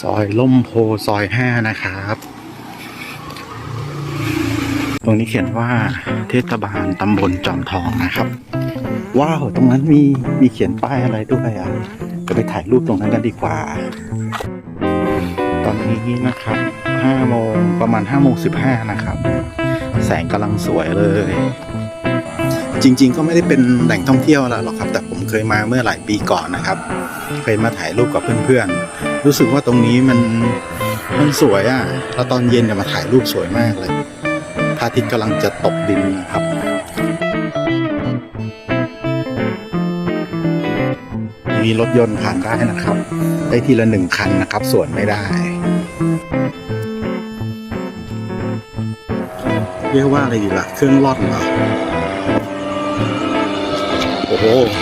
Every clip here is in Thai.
ซอยล่มโพซอยห้านะครับ ตรงนี้เขียนว่าเทศบาลตำบลจอมทองนะครับ ว้าว ตรงนั้นมีมีเขียนป้ายอะไรด้วยอะจะไปถ่ายรูปตรงนั้นกันดีกว่า ตอนนี้นะครับ5โมงประมาณ5โมง15 นะครับ แสงกำลังสวยเลย จริง ๆ ก็ไม่ได้เป็นแหล่งท่องเที่ยวแล้วหรอกครับ แต่ผมเคยมาเมื่อหลายปีก่อนนะครับ เคยมาถ่ายรูปกับเพื่อนๆ รู้สึกว่าตรงนี้มันมันสวยอะแล้วตอนเย็นเนี่ยมาถ่ายรูปสวยมากเลยพระอาทิตย์กำลังจะตกดินนะครับมีรถยนต์ผ่านได้นะครับ ได้ทีละหนึ่งคันนะครับ ส่วนไม่ได้ เรียกว่าอะไรดีล่ะ เครื่องร่อนเหรอ โอ้โห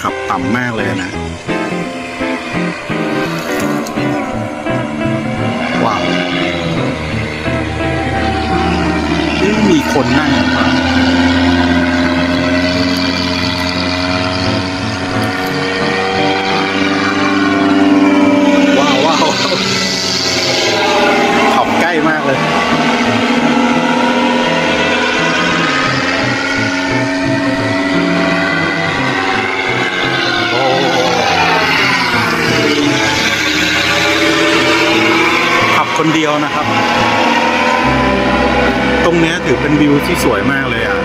ขับต่ำมากเลยนะ ว้าว มีคนนั่งหรือเปล่า คนเดียวนะครับ ตรงนี้ถือเป็นวิวที่สวยมากเลยอะ